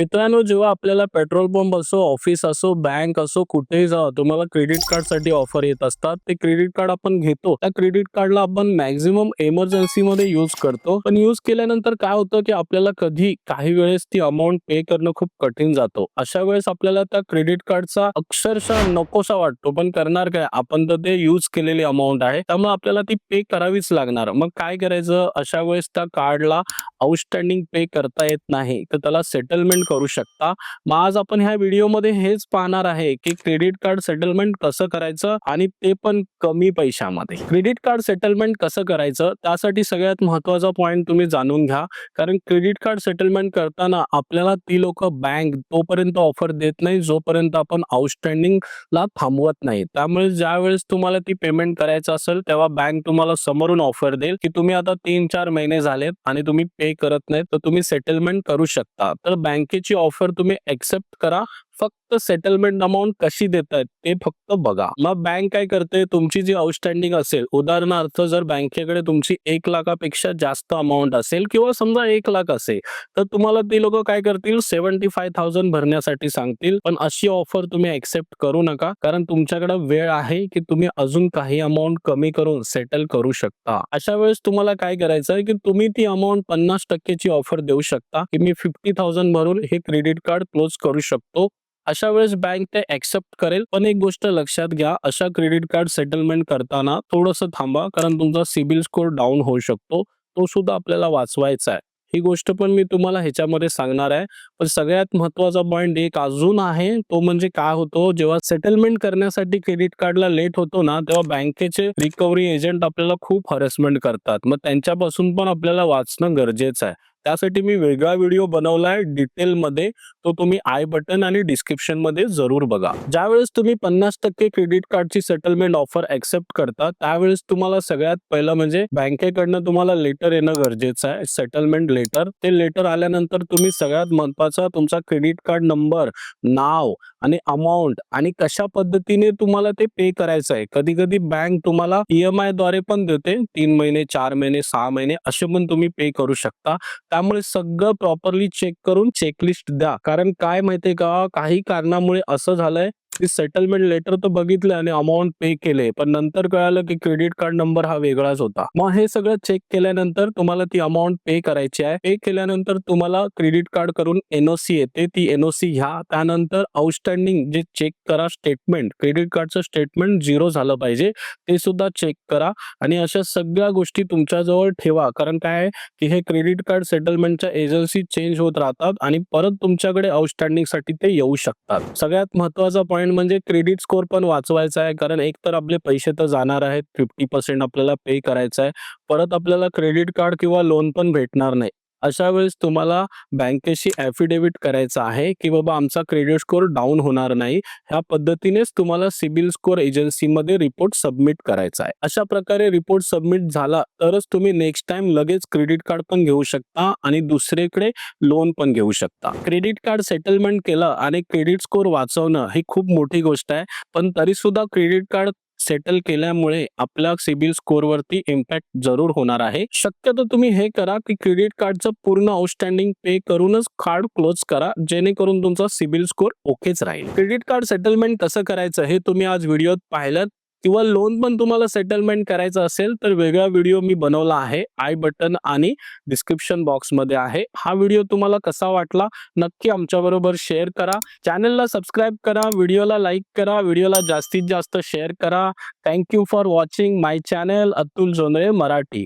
मित्रांनो जेव्हा आपल्याला पेट्रोल पंप असो ऑफिस असो बँक असो कुठेही जा तुम्हाला क्रेडिट कार्डसाठी ऑफर येत असतात. ते क्रेडिट कार्ड आपण घेतो. त्या क्रेडिट कार्डला आपण मॅक्झिमम इमर्जन्सी मध्ये युज करतो. पण युज केल्यानंतर काय होतं की आपल्याला कधी काही वेळेस ती अमाऊंट पे करणं खूप कठीण जातो. अशा वेळेस आपल्याला त्या क्रेडिट कार्डचा अक्षरशः नकोसा वाटतो. पण करणार काय? आपण तर ते युज केलेली अमाऊंट आहे. त्यामुळे आपल्याला ती पे करावीच लागणार. मग काय करायचं? अशा वेळेस त्या कार्डला आउटस्टँडिंग पे करता येत नाही. तर त्याला सेटलमेंट करू शकता. मग आज आपण ह्या व्हिडिओमध्ये हेच पाहणार आहे की क्रेडिट कार्ड सेटलमेंट कसं करायचं आणि ते पण कमी पैशामध्ये. क्रेडिट कार्ड सेटलमेंट कसं करायचं त्यासाठी सगळ्यात महत्त्वाचा पॉईंट तुम्ही जाणून घ्या. कारण क्रेडिट कार्ड सेटलमेंट करताना आपल्याला ती लोक बँक तोपर्यंत ऑफर देत नाही जोपर्यंत आपण आउटस्टँडिंग ला थांबवत नाही. त्यामुळे ज्या वेळेस तुम्हाला ती पेमेंट करायचं असेल तेव्हा बँक तुम्हाला समोरून ऑफर देईल की तुम्ही आता तीन चार महिने झालेत आणि तुम्ही पे करत नाही तर तुम्ही सेटलमेंट करू शकता. तर बँकेची ऑफर तुम्ही एक्सेप्ट करा. फक्त सेटलमेंट अमाऊंट कशी देत आहेत ते फक्त बघा. मग बँक काय करते तुमची जी आउटस्टँडिंग असेल उदाहरणार्थ जर बँकेकडे तुमची एक लाखापेक्षा जास्त अमाऊंट असेल किंवा समजा एक लाख असेल तर तुम्हाला ते लोक काय करतील? सेव्हन्टी फाय थाउजंड भरण्यासाठी सांगतील. पण अशी ऑफर तुम्ही एक्सेप्ट करू नका कारण तुमच्याकडे वेळ आहे की तुम्ही अजून काही अमाऊंट कमी करून सेटल करू शकता. अशा वेळेस तुम्हाला काय करायचं आहे की तुम्ही ती अमाऊंट पन्नास टक्केची ऑफर देऊ शकता की मी फिफ्टी थाउजंड भरून हे क्रेडिट कार्ड क्लोज करू शकतो. अशा वेळेस बँक ते ऍक्सेप्ट करेल. पण एक गोष्ट लक्षात घ्या अशा क्रेडिट कार्ड सेटलमेंट करताना थोडंसं थांबा कारण तुमचा सिबिल स्कोर डाऊन होऊ शकतो. तो सुद्धा आपल्याला वाचवायचा आहे. ही गोष्ट पण मी तुम्हाला ह्याच्यामध्ये सांगणार आहे. पण सगळ्यात महत्त्वाचा पॉईंट एक अजून आहे. तो म्हणजे काय होतो जेव्हा सेटलमेंट करण्यासाठी क्रेडिट कार्डला लेट होतो ना तेव्हा बँकेचे रिकव्हरी एजंट आपल्याला खूप हरेसमेंट करतात. मग त्यांच्यापासून पण आपल्याला वाचणं गरजेचं आहे. त्यासाठी मी वेगळा व्हिडिओ बनवलाय डिटेलमध्ये तो तुम्ही आय बटन आणि डिस्क्रिप्शनमध्ये जरूर बघा. ज्यावेळेस तुम्ही पन्नास टक्के क्रेडिट कार्डची सेटलमेंट ऑफर एक्सेप्ट करता त्यावेळेस तुम्हाला सगळ्यात पहिलं म्हणजे बँकेकडनं तुम्हाला लेटर येणं गरजेचं आहे. सेटलमेंट लेटर ते लेटर आल्यानंतर तुम्ही सगळ्यात महत्त्वाचा तुमचा क्रेडिट कार्ड नंबर नाव आणि अमाऊंट आणि कशा पद्धतीने तुम्हाला ते पे करायचं आहे. कधी कधी बँक तुम्हाला ईएमआयद्वारे पण देते. तीन महिने चार महिने सहा महिने असे पण तुम्ही पे करू शकता. त्यामुळे सगळं प्रॉपरली चेक करून चेकलिस्ट द्या. कारण काय माहितीये का? काही कारणामुळे असं झालंय सेटलमेंट लेटर तर बघितलं आणि अमाऊंट पे केले पण नंतर कळालं की क्रेडिट कार्ड नंबर हा वेगळाच होता. मग हे सगळं चेक केल्यानंतर तुम्हाला ती अमाऊंट पे करायची आहे. पे केल्यानंतर तुम्हाला क्रेडिट कार्ड करून एनओसी येते. ती एनओसी घ्या. त्यानंतर आउटस्टँडिंग जे चेक करा स्टेटमेंट क्रेडिट कार्डचं स्टेटमेंट झिरो झालं पाहिजे ते सुद्धा चेक करा. आणि अशा सगळ्या गोष्टी तुमच्याजवळ ठेवा. कारण काय आहे की हे क्रेडिट कार्ड सेटलमेंटच्या एजन्सी चेंज होत राहतात आणि परत तुमच्याकडे आउटस्टँडिंगसाठी ते येऊ शकतात. सगळ्यात महत्त्वाचा पॉईंट म्हणजे क्रेडिट स्कोर पण वाचवायचा आहे. कारण एक तर आपले पैसे तर जाणार आहेत. फिफ्टी पर्सेंट आपल्याला पे करायचं आहे. परत आपल्याला क्रेडिट कार्ड किंवा लोन पण भेटणार नाही. अशा वेळेस तुम्हाला बँकेशी ॲफिडेव्हिट करायचं आहे की बाबा आमचा क्रेडिट स्कोअर डाऊन होणार नाही. ह्या पद्धतीनेच तुम्हाला सिबिल स्कोर एजन्सीमध्ये रिपोर्ट सबमिट करायचा आहे. अशा प्रकारे रिपोर्ट सबमिट झाला तरच तुम्ही नेक्स्ट टाइम लगेच क्रेडिट कार्ड पण घेऊ शकता आणि दुसरीकडे लोन पण घेऊ शकता. क्रेडिट कार्ड सेटलमेंट केलं आणि क्रेडिट स्कोअर वाचवणं ही खूप मोठी गोष्ट आहे. पण तरी सुद्धा क्रेडिट कार्ड सेटल केल्यामुळे आपल्या सिबिल स्कोअरवरती इम्पॅक्ट जरूर होणार आहे. शक्यतो तुम्ही हे करा की क्रेडिट कार्डचं पूर्ण आउटस्टँडिंग पे करूनच कार्ड क्लोज करा जेणेकरून तुमचा सिबिल स्कोर ओकेच राहील. क्रेडिट कार्ड सेटलमेंट कसं करायचं हे तुम्ही आज व्हिडिओत पाहिलं किंवा लोन पण तुम्हाला सेटलमेंट करायचं असेल तर वेगळा व्हिडिओ मी बनवला आहे. आय बटन आणि डिस्क्रिप्शन बॉक्समध्ये आहे. हा व्हिडिओ तुम्हाला कसा वाटला नक्की आमच्याबरोबर शेअर करा. चॅनलला सबस्क्राईब करा व्हिडिओला लाईक करा व्हिडिओला जास्तीत जास्त शेअर करा. Thank you for watching my channel Atul Jondhale Marathi